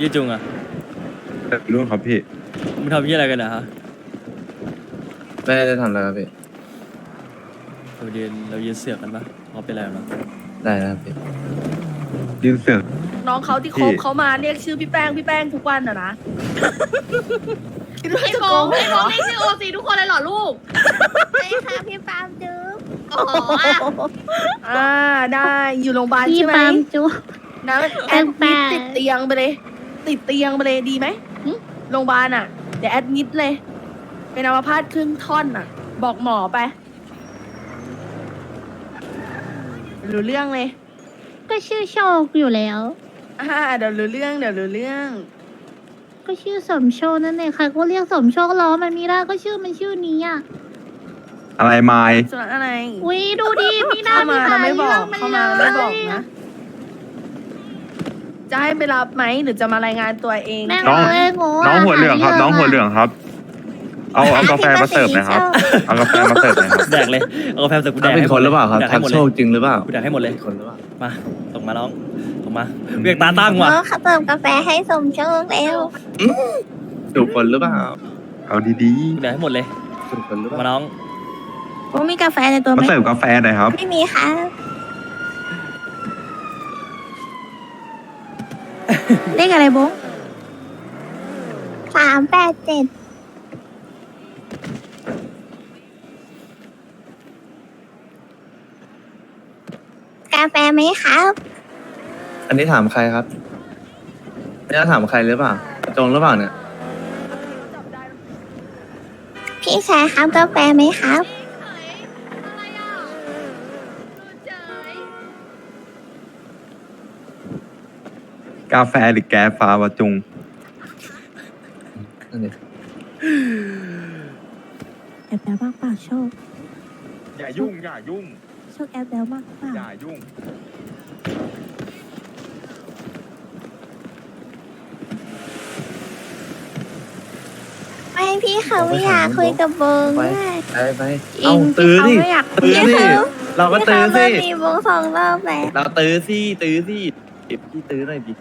ยี่จุงอะรู้ครับพี่มึงทำยี่อะไรกันนะฮะไม่ได้ทำอะไรครับพี่เรายืนเรายืนเสือกกันปะเขาเป็นอะไรกันปะได้ครับพี่ยืนเสือกน้องเขาที่คบเขามาเรียกชื่อพี่แป้งพี่แป้งทุกวันอะนะคิดว่าไอ้จะโฟโกงหไอ้กโฟเหรงอเรียกชื่อโอซีทุกคนเลยเหรอลูกใช่ค่ะพี่ปาล์มจุ๊บโอ้โหอะอ่าได้อยู่โรงพยาบาลพี่ใช่ไหมปาล์มจุ๊บนะแอดมิดติดเตียงไปเลย ติดเตียงไปเลยดีไหมหึโรงพยาบาลอะ เดี๋ยวแอดมิดเลย เป็นอัมพาตครึ่งท่อนอะ บอกหมอไปรู้เรื่องเลย ก็ชื่อโชคอยู่แล้ว อ่าเดี๋ยวรู้เรื่องเดี๋ยวรู้เรื่อง ก็ชื่อสมโชคนั่นเองค่ะก็เรียกสมโชคล้อมันไม่ได้ก็ชื่อมันชื่อนี้อะอะไรไม้ส่วนอะไรอุ้ยดูดิมีหน้าเข้ามาแล้วไม่บอกเรื่เข้าองมามันแล้วเลไม่บอกยนะ จะให้ไปรับไหมหรือจะมารายงานตัวเองแม่งน้อง เลยโง่น้องหัวเหลืองครับ น้องหัวเหลืองครับ เอาเอากาแฟมาเสิร์ฟหนะครับ เอากาแฟมาเสิร์ฟหนะครับแดกเลยเอากาแฟจากกูแดถ้ากเป็นให้คนหรือเปล่าครับแดกให้ทักหมดโชเลยคจริงหรือเปล่ากูแดกให้หมดเลยป็นคนหรือเปล่ามาส่งมาน้องส่งมาเรียกตาตั้งว่ะน้องเขาเติมกาแฟให้สมโชคแล้วถูกคนหรือเปล่าเอาดีกูแดกให้หมดเลยถูกคนหรือเปมาล่าน้อง โอ้มีกาแฟในตัวๆไหมมาเสิร์ฟกาแฟหน่อยครับ ไม่มีค่ะ เลขอะไรบุ๊กสามแปดเจ็ดกาแฟไหมครับ อันนี้ถามใครครับไม่ได้ถามใครหรือเปล่าจงหรือเปล่าเนี่ย พี่ชายครับกาแฟไหมครับ กาแฟหรือแกฟ้าวะจุง นั่นเองแอบแบลมากเปล่าโชค อย่ายุ่ง อย่ายุ่ง โชคแอบแบลมากเปล่าอย่ายุ่ง ไม่พี่เขาไม่อยากคุยกับเบิงไปอะไปไปอิเอางตื้อพี่สิเขาไม่อยากคุตื้ยอกับสิเขาเราก็พี่ตื้อเขาสิเริ่มมีวงสองรอบแล้วเราตื้อสิตื้อสิเก็บพี่ตื้อหน่อยดิ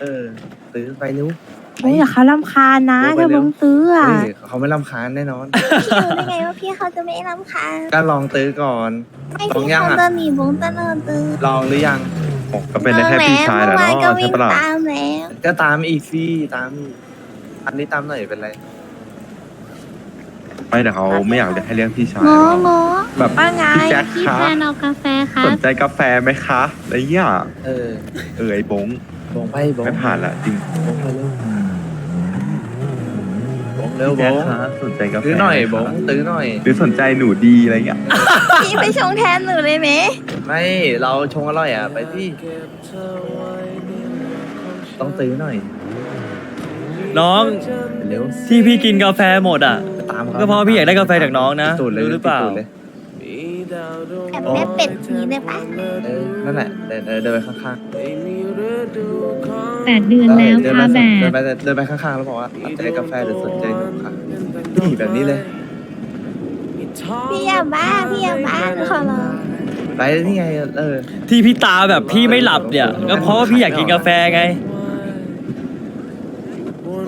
เออตื้อไปเร็วโอ้ยอย่าเขาลำคาญนะโอ้ไปถ้าเร็บวงตื้ออะเฮ้ยเขาไม่รำคาญแน่นอน พี่รู้ได้ไงว่าพี่เขาจะไม่รำคาญก็ลองตื้อก่อน ไม่ลองพี่ยังเขาอะ จะหนีวงตลอดตื้อลองหรือยัง ผมก็เป็นได้แค่พี่ชายแหละเมื่อวานเนาะก็ใช่วิ่งปะล่ะตามแล้วก็ตามอีกสิตามอีกอันนี้ตามหน่อยเป็นไร ไม่แต่เขาไม่อยากจะให้เรียกพี่ชายโง่หรอกโง่แบบว่าไง พี่แจ็คพี่คะแฟนเอากาแฟครัสบนใจกาแฟไหมคะอะไรเงี้ยเออ เออไอ้บง บงไปบงไม่ผ่านละจริงบงไปเร็วบงเร็วบแกงคะสนใจกาแฟตื้อหน่อยไมบคะงตื้อหน่อย หรือสนใจหนูดีอะไรเงี้ยพี่ไปชงแทนหนูเลยไหมไม่เราชงอร่อยอะไปที่ต้องตื้อหน่อยน้องเร็วที่พี่กินกาแฟหมดอะ ตามก็เพราะพี่อยากได้กาแฟจากน้องนะ ตูดเลยรู้หรือเปล่าตูดเลย แบบแม่เป็ดนี้เลยปะเออนั่นแหละเดินเออเดินไปข้างแปดเดือนๆแล้วเดินค่ะไปแบเดินบไปเดินไปข้างๆแล้วบอกว่าสนใจกาแฟหรือสนใจหนูค่ะนี่แบบนี้เลย พี่อย่าบ้าพี่อย่าบ้าหนูขอร้องไปนี่ไงเออที่พี่ตาแบบพี่ไม่หลับเนี่ยก็เพราะว่าพี่อยากกินกาแฟไง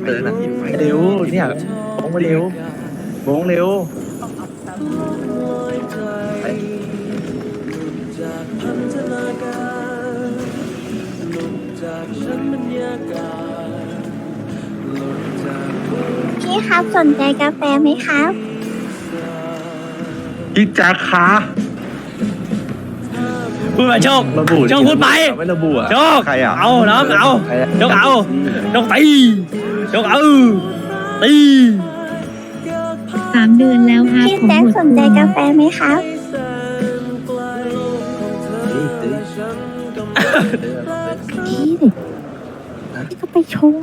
เดินนะไปเร็วเนี่ยบงไปเร็วบงเร็ว ครับ สนใจกาแฟไหมครับ พี่แจ็คคะพูดไปโชคระบุโชคพูดไป ไม่ระบุอะโชคใครอะเอาน้องเอาใครอะโชคเอาโชคตีโชคเอาตีสามเดือนแล้วครับพี่ผมแจ็คหมดสนใจกาแฟไหมครับตื้อตื้อพี่เด็กพี่ก็ไปชง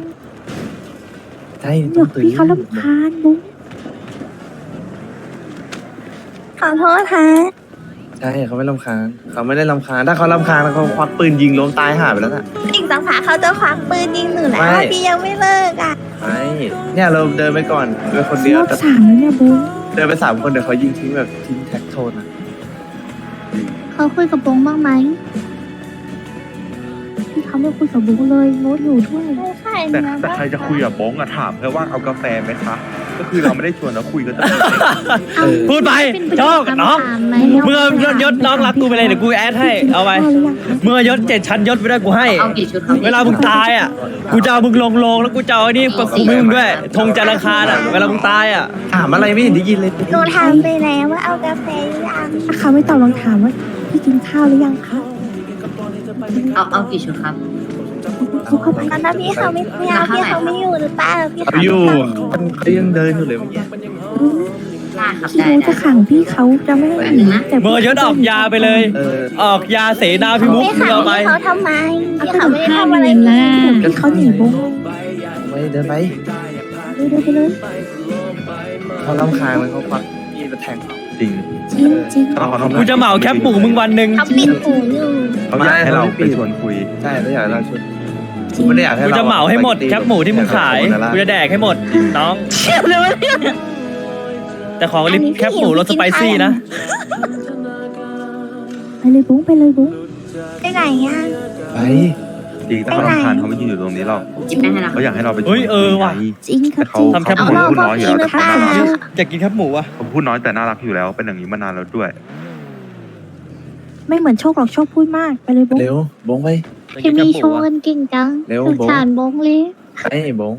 ใช่เดี๋ยวพี่เขาลำคาญบุ๊ขอโทษฮะใช่เขาไม่รำคาญเขาไม่ได้รำคาญถ้าเขารำคาญเขาควักปืนยิงล้มตายห่าไปแล้วน่ะ อีกสักพักเขาจะควักปืนยิงหนูแล้วไม่พี่ยังไม่เลิกอะไม่เนี่ยเราเดินไปก่อนเดินคนเดียวรอบแต่สามแล้วเนี่ยบุ๊เดินไปสามคนเดี๋ยวเขายิงทิ้งแบบทิ้งแท็กโทนอะเขาคุยกับบงบ้างไหม พี่เขาไม่คุยกับบุ๊กเลยโน้ตอยู่ด้วยไม่ใช่แต่เนื้อแต่ใครจะคุยกับบ้งอะถามแค่ว่าเอากาแฟไหมคะ ก็คือเราไม่ได้ชวนแล้วคุยกันตั้งแต่แรกเออพูดไปชอบน้องมึงเอายศยศน้องรักกูไปเลยเดี๋ยวกูแอดให้เอาไปมึงเอายศเจ็ดชั้นยศไปด้วยกูให้ เอากี่ชุดครับเวลามึงตายอะ กูจะเอามึงลงโลงแล้วกูจะเอาไอ้นี่ประคุมให้มึงด้วยธงจันทร์อังคารอะ เวลามึงตายอะ ถามอะไรไม่เห็นได้ยินเลย หนูถามไปแล้วว่าเอากาแฟหรือยังเขาไม่ตอบลองถามว่าพี่กินข้าวหรือยังคะ เอาเอากี่ชุดครับเขาเข้าไปตอนนั้นพี่เขาไม่ไม่เอาพี่เขาไม่อยู่หรือเปล่าพี่เขาเขาอยู่มันเขายังเดินอยู่เลยเมื่อกี้ได้ครับพี่ได้รู้ได้จะขังพี่เขาจะไม่ให้หนีแต่มึงเอายศออกยาไปเลย เออออกยาเสนาพิมุกไม่มึงขังเอาไปพี่เขาทำไมพี่เขาไม่ได้ห้าทำอะไรเดือนพี่แล้วพี่เขาหนีบุ๊กไปเดินไปเดินไปเลยพอลำคาญมันเขาควักมีดมาแทง จริงจริงจริงถ้าเขาทำกูจะเหมาแคปหมูมึงวันหนึ่งเขาปิดหูอยู่เขาอยากให้เราไปชวนคุยใช่แล้วอยากให้เราชวนจริงไม่ได้อยากให้กูเราจะเหมาให้หมดแคปหมูที่มึงขายกูจะแดกให้หมดน้องเชี่ยเลยวะเนี่ยแต่ขอลิปแคปหมูรสสไปซี่นะไปเลยบุ๊กไปเลยบุ๊กไปไหนอะไป จริงถ้าเขาทำทานเขาไม่ยืนอยู่ตรงนี้หรอกจิบได้ให้นะเขาอยากให้เราไปชวนเฮ้ยเออว่ะ จริงครัแต่บเขาจริงทำแคปหเขามูพูดน้อยอยู่แล้วแต่เขาน่ารักอยากกินแคปหมูวะเขาพูดน้อยแต่น่ารักอยู่แล้วเป็นอย่างนี้มานานแล้วด้วย ไม่เหมือนโชคหรอกโชคพูดมากไปเลยบุ๊กเร็วบงไปอยากพี่กินแคมีปหโชมูว์วะกันเก่งจังเร็วสงบุ๊กสารบุ๊กเลยไอ้บง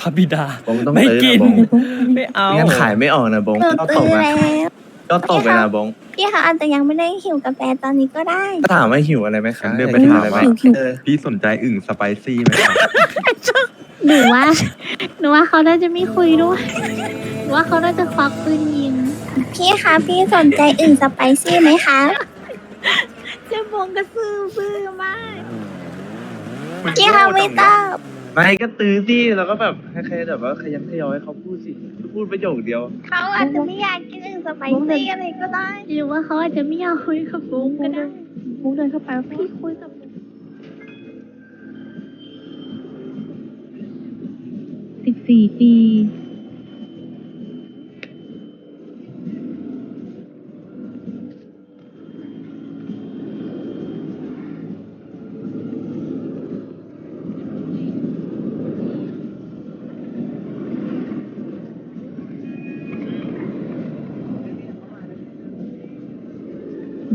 พระบิดาบงต้องไม่ซื้อกินนะบงเลยบุ๊กไม่เอาไม่งั้นขายไม่ออกนะบงหนูก็ตตื่กนนะแล้ว ก็ตกไปนะบงพี่เขาอาจจะยังไม่ได้หิวกาแฟตอนนี้ก็ได้ก็ถามว่าหิวอะไรไหมคะงั้นเดินไปถามว่าหิวหิวเออพี่สนใจอึ่งสไปซี่ไหมครับหนูว่าหนูว่าเขาน่าจะไม่คุยด้วยหนูว่าเขาน่าจะควักปืนยิง พี่คะพี่สนใจอึ่งสไปซี่ไหมคะจะบงกระซื้อบื้อมากพี่เขาไม่ตอบไม่ก็ตื้อสิแล้วก็แบบให้ใครแบบว่าขยันขยอให้เขาพูดสิพูดประโยคเดียว เขาอาจจะไม่อยากกินอึ่ง สไปซี่อะไรก็ได้ หรือว่าเขาอาจจะไม่อยากคุยกับฟุ้งก็ได้ฟุ้งเดินเข้าไปพี่คุยกับสิบสี่ปี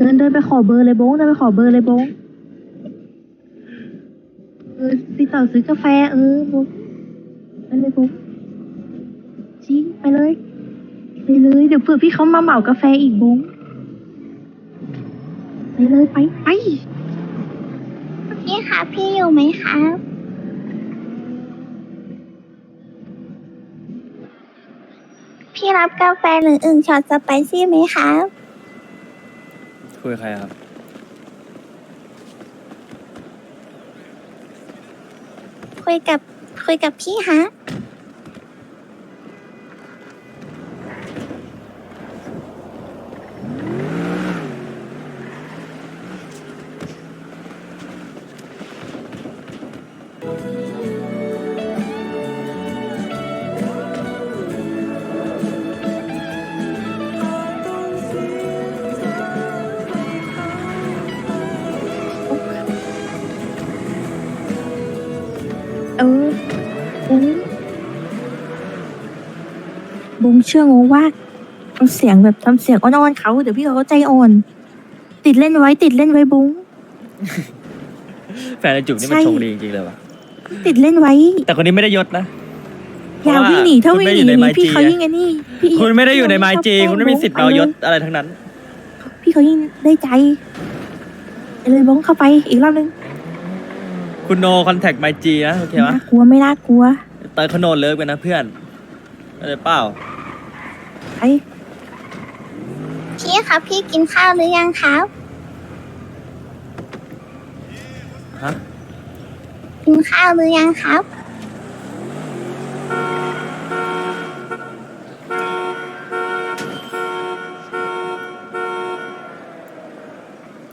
เดินเดินไปขอเบอร์เลยบุ้งเดินไปขอเบอร์เลยบุ้งเออติดต่อซื้อกาแฟเออบุ้งไปเลยบุ้งจริงไปเลยไปเลยเดี๋ยวเผื่อพี่เขามาเหมากาแฟอีกบุ้งไปเลยไปไปพี่คะพี่อยู่ไหมคะพี่รับกาแฟหรืออึ่งช็อตสไปซี่ไหมคะ คุยกับใครครับ คุยกับคุยกับพี่ฮะ เชื่องงว่าทำเสียงแบบทำเสียงอ่อนๆเขาเดี๋ยวพี่เขาก็ใจอ่อน ติดเล่นไว้ติดเล่นไว้บุ้ง แฟนไอจุกนี่มันใช่ชงดีจริงๆเลยว่ะ ติดเล่นไว้ แต่คนนี้ไม่ได้ยศนะ อย่าวิ่งหนีถ้าวิ่งหนีคุณไม่อยู่ในหนีไมค์พี่จีเขายิ่งไงนี่พี่คุณไม่ได้อยู่ในไมจีพี่คุณไม่มีสิทธิ์ไปเอาเลยยศอะไรทั้งนั้น พี่เขายิ่งได้ใจไปเลยบ้องเข้าไปอีกรอบนึงคุณโนคอนแทคไมจีนะ โอเคไม่ปะน่ากลัวไม่น่ากลัวเตยเขาโนเลิฟกันนะเพื่อนอะไรเปล่าไป พี่คะพี่กินข้าวหรือยังครับฮะ กินข้าวหรือยังครับ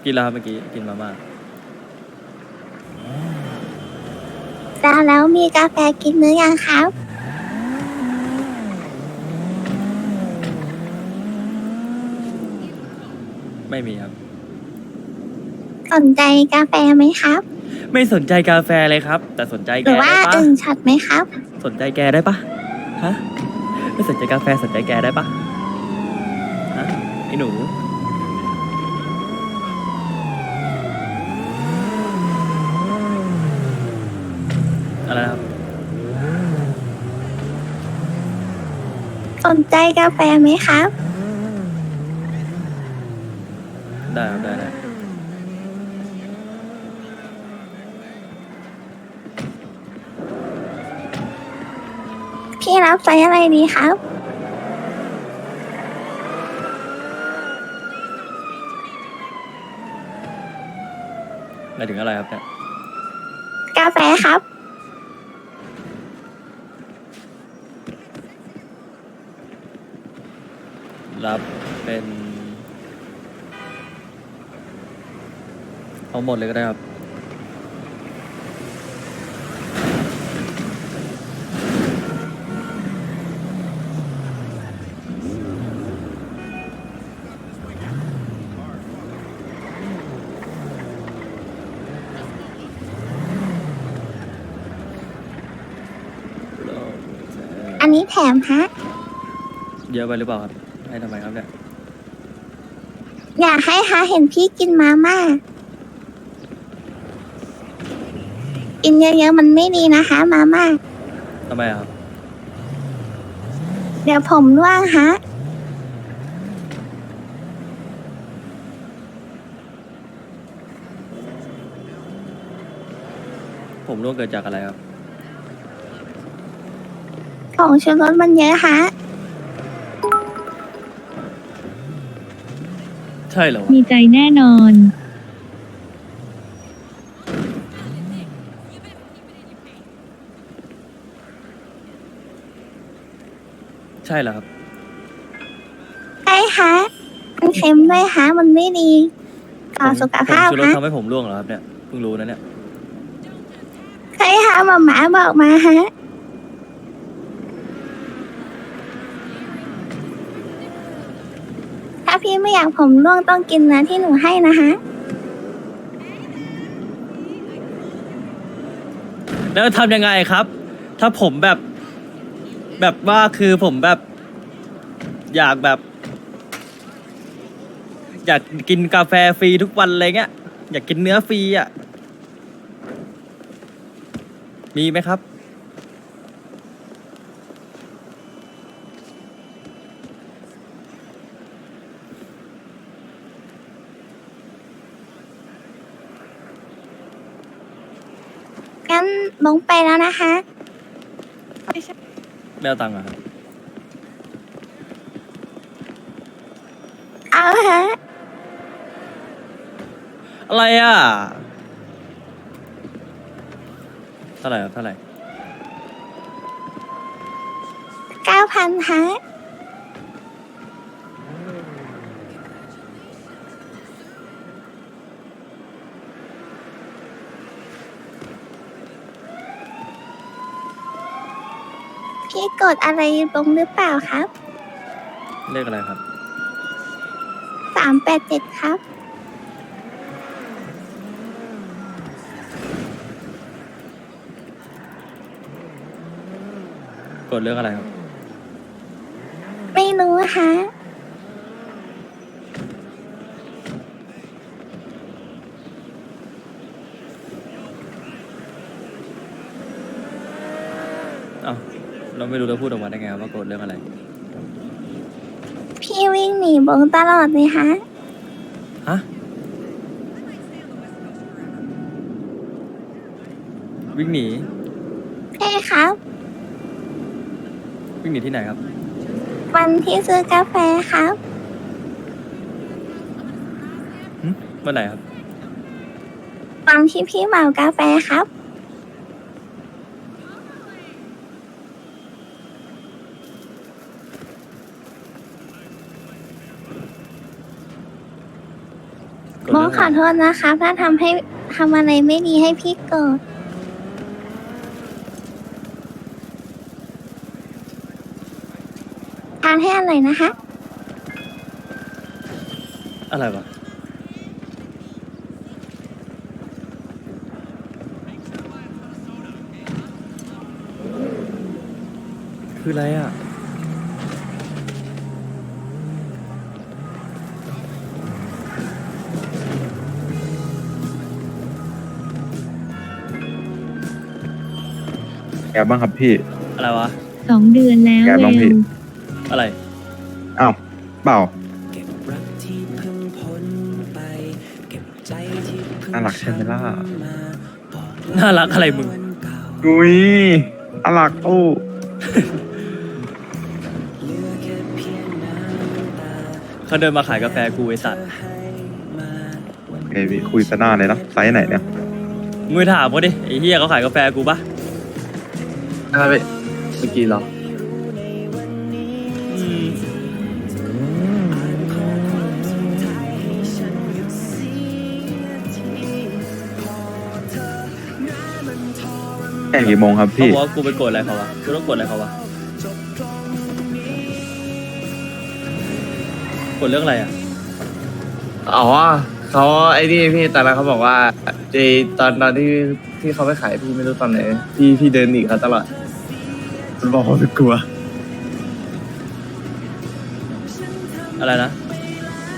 กินแล้วครับเมื่อกี้กินมาม่าแล้วแล้วมีกาแฟกินหรือยังครับ ไม่มีครับ สนใจกาแฟไหมครับ ไม่สนใจกาแฟเลยครับ แต่สนใจหแกรือว่าได้ปะอึ่งช็อตไหมครับ สนใจแกได้ปะฮะไม่สนใจกาแฟสนใจแกได้ปะฮะไอ้หนูอะไรนะครับ สนใจกาแฟไหมครับ ได้ครับได้ได้พี่รับไซส์อะไรดีครับ หมายถึงอะไรครับเนี่ยกาแฟครับ รับเป็น เอาหมดเลยก็ได้ครับ อันนี้แถมฮะ เยอะไปหรือเปล่าครับให้ทำไมครับเนี่ย อยากให้ฮะเห็นพี่กินมาม่า กินเยอะๆมันไม่ดีนะคะ มาม่าทำไมอะครับเดี๋ยวผมร่วงฮะ ผมร่วงเกิดจากอะไรครับ ของชูรสมันเยอะฮะ ใช่เหรอวะ มีใจแน่นอน ใช่เหรอครับ ใช่ฮะมันเค็มด้วยฮะมันไม่ดีต่อสุขภาพผมชูรสฮะทำให้ผมร่วงเหรอครับเนี่ยเพิ่งรู้นะเนี่ยใช่ฮะหมาหมาบอกมาฮะถ้าพี่ไม่อยากผมร่วงต้องกินเนื้อที่หนูให้นะฮะแล้วทำยังไงครับ ถ้าผมแบบ แบบว่าคือผมแบบ อยากแบบ อยากกินกาแฟฟรีทุกวันอะไรเงี้ย อยากกินเนื้อฟรีอะ มีไหมครับ งั้นลงไปแล้วนะคะ ไม่เอาตังค์อะครับเอาฮะอะไรอะเท่าไหร่ครับเท่าไหร่ เก้าพันฮะ พี่ กดอะไรลงหรือเปล่าครับเลขอะไรครับ สามแปดเจ็ดครับ กดเรื่องอะไรครับ ไม่รู้ฮะ เอ้าเรา ไม่รู้เราพูดออกมาได้ไงว่ากดเรื่องอะไร พี่วิ่งหนีบงตลอดเลยฮะ ฮะ วิ่งหนี ใช่ครับ วิ่งหนีที่ไหนครับ วันที่ซื้อกาแฟครับหึวันไหนครับ วันที่พี่เหมากาแฟครับ ขอโทษนะคะ ถ้าทำให้ทำอะไรไม่ดีให้พี่โกรธทานให้อะไรนะคะ อะไรวะคืออะไรอะ แกบ้างครับพี่ อะไรวะ สองเดือนแล้วแกบ้างพี่เร็วอะไร อ้าวเปล่าน่ารักใช่ไหมล่ะน่ารักอะไรมึงอุ้ยน่ารักโอ้เขาเดินมาขายกาแฟกูไอสัตว์เอยพี่คุยซะหน้าเลยนะไซส์ไหนเนี่ยมึงไปถามเขาดิไอ้เฮียเขาขายกาแฟกูปะ อะไรไปเมื่อกี้เหรออืมแข่งกี่โมงครับเขาพี่ บอกว่ากูไปกดอะไรเขาวะกูต้องกดอะไรเขาวะกดเรื่องอะไรอะอ๋อเขาไอ้นี่พี่ตอนนั้นเขาบอกว่าเจตอนตอนที่ ที่เขาไปขายพี่ไม่รู้ตอนไหนพี่พี่เดินหนีเขาตลอดมันบอกว่าไม่กลัว อะไรนะ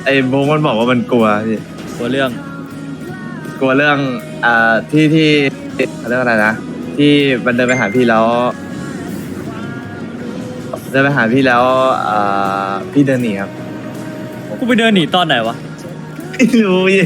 ไอ้โบงมันบอกว่ามันกลัวพี่กดเรื่องกลัวเรื่องอ่าที่ที่เขาเรียกว่าอะไรนะที่มันเดินไปหาพี่แล้วเดินไปหาพี่แล้วอ่าพี่เดินหนีครับ กูไปเดินหนีตอนไหนวะ ไม่รู้พี่